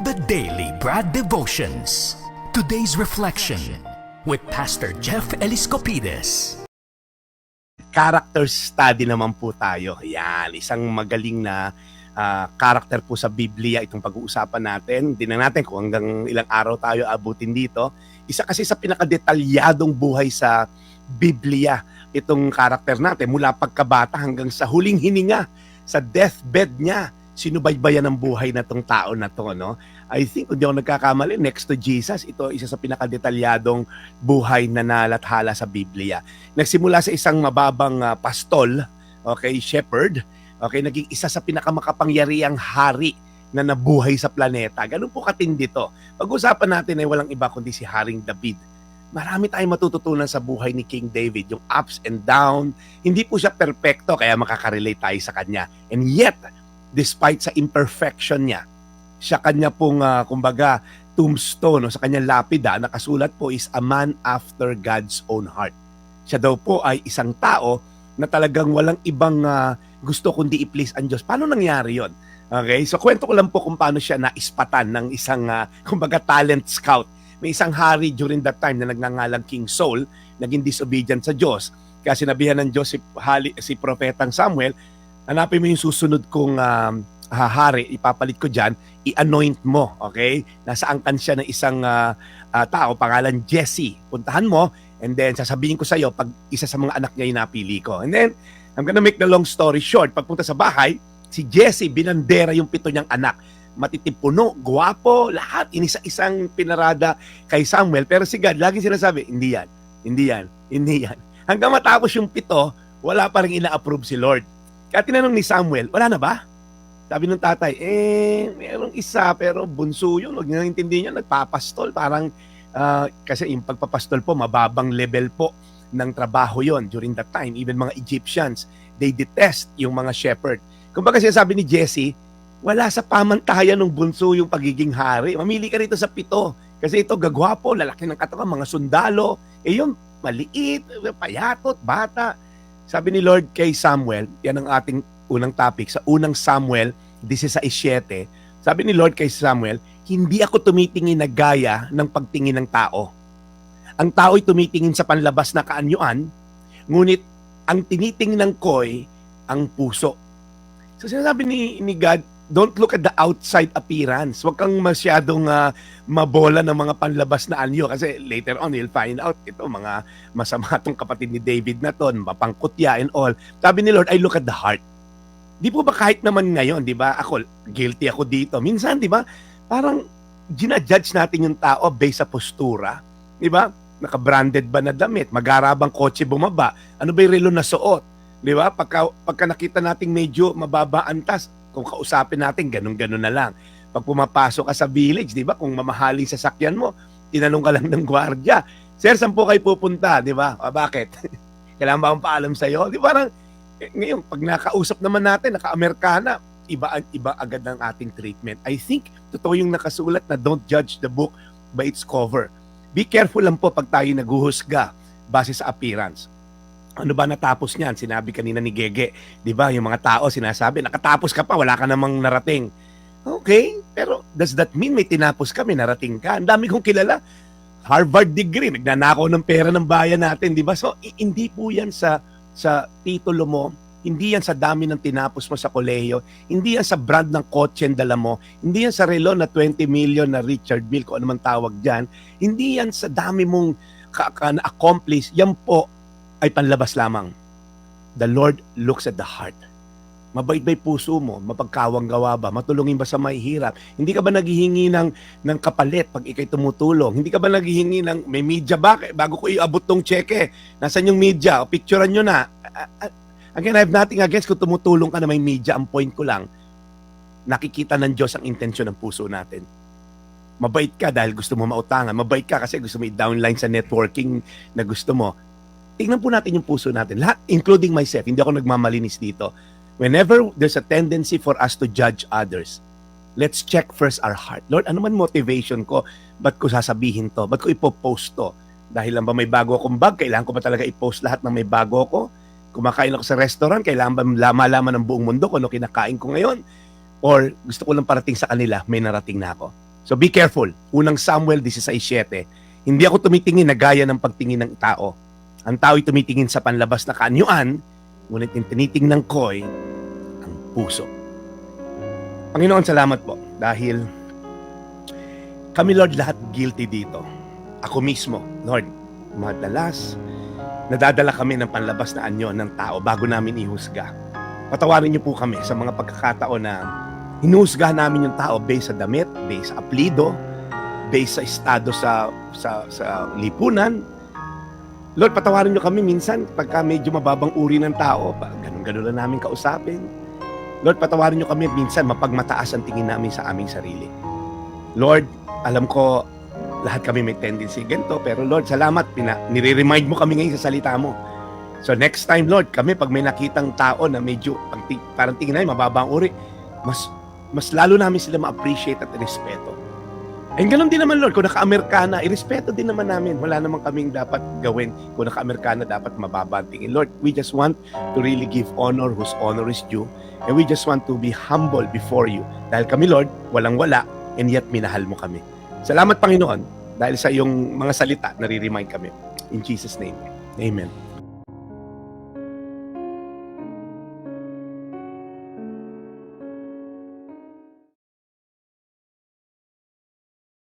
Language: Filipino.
The Daily Brad Devotions. Today's reflection with Pastor Jeff Eliscopides. character study naman po tayo. Yan, isang magaling na ah, character po sa Biblia itong pag-uusapan natin. Hindi na natin kung hanggang ilang araw tayo abutin dito. Isa kasi sa pinakadetalyadong buhay sa Biblia itong character natin mula pagkabata hanggang sa huling hininga sa deathbed niya. Sinubaybayan ng buhay na tong tao na to, no? I think, kung di ako nagkakamali, next to Jesus, ito isa sa pinakadetalyadong buhay na nalathala sa Biblia nagsimula sa isang mababang ah, pastol, okay, shepherd, okay, naging isa sa pinakamakapangyarihang hari na nabuhay sa planeta. Ganun po katindi to. Pag-usapan natin ay walang iba kundi si Haring David. Marami tayong matututunan sa buhay ni King David, yung ups and down. Hindi po siya perpekto, kaya makakarelate tayo sa kanya. And yet, despite sa imperfection niya, siya kanya pong, ah, kumbaga, tombstone o sa kanyang lapida, nakasulat po is a man after God's own heart siya daw po ay isang tao na talagang walang ibang ah, gusto kundi i-please ang Diyos. Paano nangyari yon? Okay, so kwento ko lang po kung paano siya naispatan ng isang, ah, kumbaga, talent scout. May isang hari during that time na nagngangalang King Saul, naging disobedient sa Diyos. Kaya sinabihan ng Diyos si, hali, si Propetang Samuel, hanapin mo yung susunod kong um, hari, ipapalit ko dyan, i-anoint mo, okay? Nasa angkan siya ng isang ah, ah, tao, pangalan Jesse. Puntahan mo, And then, sasabihin ko sa iyo pag isa sa mga anak niya yung napili ko. And then, I'm gonna make the long story short. Pagpunta sa bahay, si Jesse, binandera yung pito niyang anak. Matitipuno, guwapo, lahat. Inisa-isang pinarada kay Samuel. Pero si God, lagi sinasabi, hindi yan, hindi yan, hindi yan. Hanggang matapos yung pito, wala pa rin ina-approve si Lord. Kaya tinanong ni Samuel, wala na ba? Sabi ng tatay, eh, merong isa, pero bunso yun. Huwag niya intindihin niya, nagpapastol. Parang Ah, kasi yung pagpapastol po, mababang level po ng trabaho yon during that time. Even mga Egyptians, they detest yung mga shepherd. Kung baga sinasabi ni Jesse, wala sa pamantayan ng bunso yung pagiging hari. Mamili ka rito sa pito. Kasi ito gagwapo, lalaki ng katawan, mga sundalo. Eh yun, maliit, payatot, bata. Sabi ni Lord kay Samuel, yan ang ating unang topic, sa unang Samuel 16.7, sabi ni Lord kay Samuel, hindi ako tumitingin na gaya ng pagtingin ng tao. Ang tao ay tumitingin sa panlabas na kaanyuan, ngunit ang tinitingnan ko ay ang puso. So sinasabi ni, ni God, don't look at the outside appearance. Huwag kang masyadong uh, mabola ng mga panlabas na anyo kasi later on you'll find out ito mga masama tong kapatid ni David na to, mapangkutya and all. Sabi ni Lord, I look at the heart. Di po ba kahit naman ngayon, di ba? Ako, guilty ako dito. Minsan, di ba? parang ginajudge natin yung tao based sa postura. Di ba? Naka-branded ba na damit? Magarabang kotse bumaba? Ano ba yung relo na suot? Di ba? Pagka, pagka nakita natin medyo mababa antas, kung kausapin natin, ganun-ganun na lang. Pag pumapasok ka sa village, di ba? Kung mamahaling sasakyan mo, tinanong ka lang ng gwardya, Sir, saan po kayo pupunta? Di ba? O, bakit? Kailangan ba akong paalam sa'yo? Di ba? Parang, eh, ngayon, pag nakausap naman natin, naka-Amerikana, iba iba agad ng ating treatment. I think totoo yung nakasulat na don't judge the book by its cover. Be careful lang po pag tayo naguhusga base sa appearance. Ano ba natapos niyan? Sinabi kanina ni Gege, 'di ba? Yung mga tao sinasabi, nakatapos ka pa, wala ka namang narating. Okay, pero does that mean may tinapos ka, may narating ka? Ang dami kong kilala. Harvard degree, nagnanakaw ng pera ng bayan natin, 'di ba? So hindi po 'yan sa sa titulo mo hindi yan sa dami ng tinapos mo sa kolehiyo. Hindi yan sa brand ng kotse ang dala mo. Hindi yan sa relo na 20 million na Richard Mille, kung ano man tawag dyan. Hindi yan sa dami mong na-accomplish. Yan po ay panlabas lamang. The Lord looks at the heart. Mabait ba puso mo? Mapagkawang gawa ba? Matulungin ba sa mahihirap? Hindi ka ba naghihingi ng, ng kapalit pag ikay tumutulong? Hindi ka ba naghihingi ng may media ba? Bago ko iabot tong cheque, nasan yung media? O picturean nyo na. Again, I have nothing against kung tumutulong ka na may media. Ang point ko lang, nakikita ng Diyos ang intensyon ng puso natin. Mabait ka dahil gusto mo mautangan. Mabait ka kasi gusto mo i-downline sa networking na gusto mo. Tingnan po natin yung puso natin. Lahat, including myself. Hindi ako nagmamalinis dito. Whenever there's a tendency for us to judge others, let's check first our heart. Lord, ano man motivation ko? Ba't ko sasabihin to? Ba't ko ipopost to? Dahil lang ba may bago akong bag? Kailangan ko ba talaga i-post lahat ng may bago ko? kumakain ako sa restaurant, kailangan ba malaman ng buong mundo kung ano kinakain ko ngayon? Or gusto ko lang parating sa kanila, may narating na ako. So be careful. Unang Samuel 16.7. Hindi ako tumitingin na gaya ng pagtingin ng tao. Ang tao'y tumitingin sa panlabas na kaanyuan, ngunit yung tinitingnan ko'y ang puso. Panginoon, salamat po dahil kami, Lord, lahat guilty dito. Ako mismo, Lord, madalas nadadala kami ng panlabas na anyo ng tao bago namin ihusga. Patawarin niyo po kami sa mga pagkakataon na hinuhusgahan namin yung tao based sa damit, based sa aplido, based sa estado sa sa sa lipunan. Lord, patawarin niyo kami minsan pagka medyo mababang uri ng tao, ganun-ganun lang namin kausapin. Lord, patawarin niyo kami minsan mapagmataas ang tingin namin sa aming sarili. Lord, alam ko lahat kami may tendency ganito, pero Lord, salamat, pina, nire-remind mo kami ngayon sa salita mo. So next time, Lord, kami pag may nakitang tao na medyo parang tingin namin mababa ang uri, mas mas lalo namin sila ma-appreciate at respeto. And ganun din naman, Lord, kung naka-Amerikana, irespeto din naman namin. Wala naman kaming dapat gawin. Kung naka-Amerikana, dapat mababa ang tingin. Lord, we just want to really give honor whose honor is due. And we just want to be humble before you. Dahil kami, Lord, walang-wala, and yet minahal mo kami. Salamat, Panginoon, dahil sa iyong mga salita, nare-remind kami. In Jesus' name, Amen.